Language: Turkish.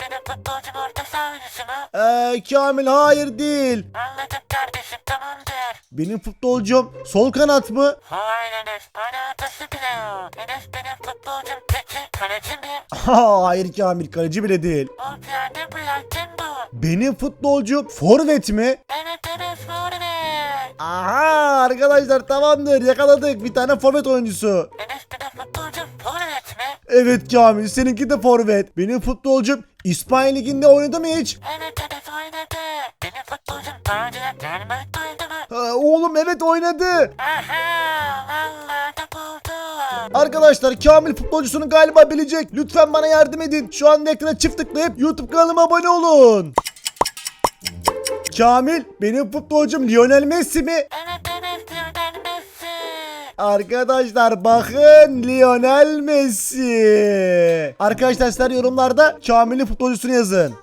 benim futbolcum orta saha oyuncusu mu? Eee Kamil hayır değil. Anladım kardeşim tamamdır. Benim futbolcum sol kanat mı? Hayır Enes. Bana atası bile yok. Enes benim futbolcum peki kaleci mi? hayır Kamil kaleci bile değil. O piyade bu ya kim bu? Benim futbolcum forvet mi? Evet Enes Forvet. Aha arkadaşlar tamamdır yakaladık bir tane forvet oyuncusu. Enes benim futbolcum Forvet mi? Evet Kamil seninki de forvet. Benim futbolcum İspanya Ligi'nde oynadı mı hiç? Evet Enes oynadı. Benim futbolcum daha önce Real oynadı mı? Ha, oğlum evet oynadı. Aha vallahi da buldum. Arkadaşlar Kamil futbolcusunu galiba bilecek. Lütfen bana yardım edin. Şu anda ekrana çift tıklayıp YouTube kanalıma abone olun. Kamil benim futbolcum Lionel Messi mi? Evet Enes Lionel. Arkadaşlar bakın Lionel Messi. Arkadaşlar sizler yorumlarda Kamil'in futbolcusunu yazın.